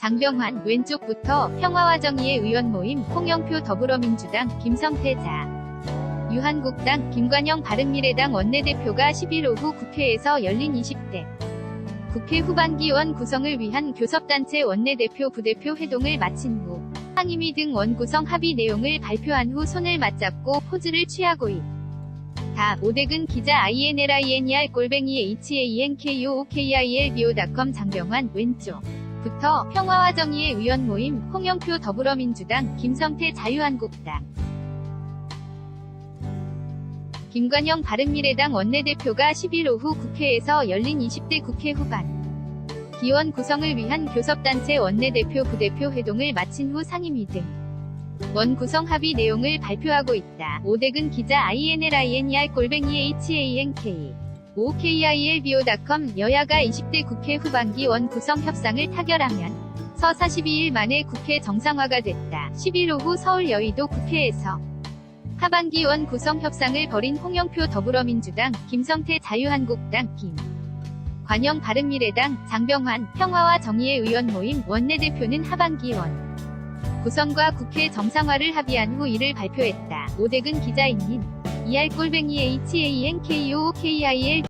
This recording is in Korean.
장병환 왼쪽부터 평화와 정의의 의원 모임 홍영표 더불어민주당 김성태 자. 유한국당 김관영 바른미래당 원내대표가 10일 오후 국회에서 열린 20대. 국회 후반기원 구성을 위한 교섭단체 원내대표 부대표 회동을 마친 후 상임위 등 원구성 합의 내용을 발표한 후 손을 맞잡고 포즈를 취하고 있다. 오대근 기자 INLINER 골뱅이 HANKUOKILBO.com 장병환 왼쪽 부터 평화와 정의의 의원 모임 홍영표 더불어민주당 김성태 자유한국당. 김관영 바른미래당 원내대표가 10일 오후 국회에서 열린 20대 국회 후반. 기원 구성을 위한 교섭단체 원내대표 부대표 회동을 마친 후 상임위 등. 원 구성 합의 내용을 발표하고 있다. 오대근 기자 INLINER 골뱅이 HANK OKILBO.com 여야가 20대 국회 후반기 원 구성 협상을 타결하면 서 42일 만에 국회 정상화가 됐다. 10일 오후 서울 여의도 국회에서 하반기 원 구성 협상을 벌인 홍영표 더불어민주당, 김성태 자유한국당, 김 관영 바른미래당, 장병환 평화와 정의의 의원 모임 원내대표는 하반기 원 구성과 국회 정상화를 합의한 후 이를 발표했다. 오대근 기자인님, ER 골뱅이 HANKUOKIL